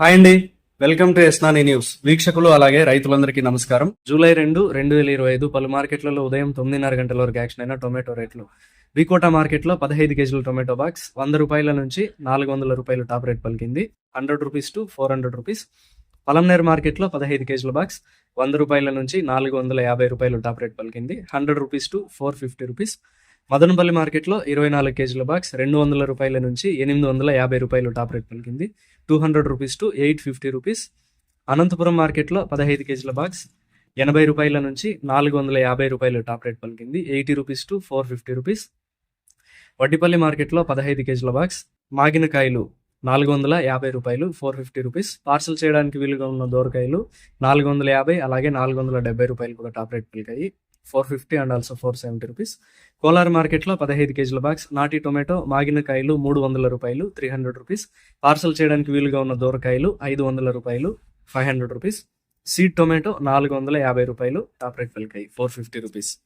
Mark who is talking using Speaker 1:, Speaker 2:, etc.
Speaker 1: Hi అండి. Welcome to ఎస్నాని news. వీక్షకులు అలాగే రైతులందరికీ నమస్కారం. జూలై రెండు రెండు వేల ఇరవై ఐదు పలు మార్కెట్లలో ఉదయం తొమ్మిదిన్నర గంటల వరకు యాక్షన్ అయిన టొమాటో రేట్లు. వికోటా మార్కెట్లో పదహైదు కేజీల టొమాటో బాక్స్ వంద రూపాయల నుంచి నాలుగు వందల రూపాయలు టాప్ రేట్ పలికింది. Hundred rupees to four hundred rupees. Palamaner మార్కెట్లో పదహైదు కేజీల బాక్స్ వంద రూపాయల నుంచి నాలుగు వందల యాభై రూపాయలు టాప్ రేట్ పలికింది. Hundred rupees to four fifty rupees. Madanapalle మార్కెట్లో ఇరవై నాలుగు కేజీల బాక్స్ రెండు వందల రూపాయల నుంచి ఎనిమిది వందల యాభై రూపాయలు టాప్ రేట్ పలికింది. Two hundred rupees to eight fifty rupees. Anantapur మార్కెట్లో పదహైదు కేజీల బాక్స్ ఎనభై రూపాయల నుంచి నాలుగు వందల యాభై రూపాయలు టాప్ రేట్ పలికింది. Eighty rupees to four fifty rupees. Vaddipalli మార్కెట్లో పదహైదు కేజీల బాక్స్ మాగిన కాయలు నాలుగు వందల యాభై రూపాయలు ఫోర్ ఫిఫ్టీ రూపీస్. పార్సల్ చేయడానికి వీలుగా ఉన్న దోరకాయలు నాలుగు వందల యాభై అలాగే నాలుగు వందల డెబ్బై రూపాయలు కూడా top rate పలికాయి. Four fifty and also four seventy rupees. Kolar మార్కెట్లో పదహైదు కేజీల బాక్స్ నాటి టొమాటో మాగిన కాయలు మూడు వందల రూపాయలు త్రీ హండ్రెడ్ రూపీస్. పార్సల్ చేయడానికి వీలుగా ఉన్న దూరకాయలు ఐదు వందల రూపాయలు five hundred rupees. Seed tomato నాలుగు వందల యాభై రూపాయలు టాప్ రేట్ పలికాయి ఫోర్ ఫిఫ్టీ రూపీస్.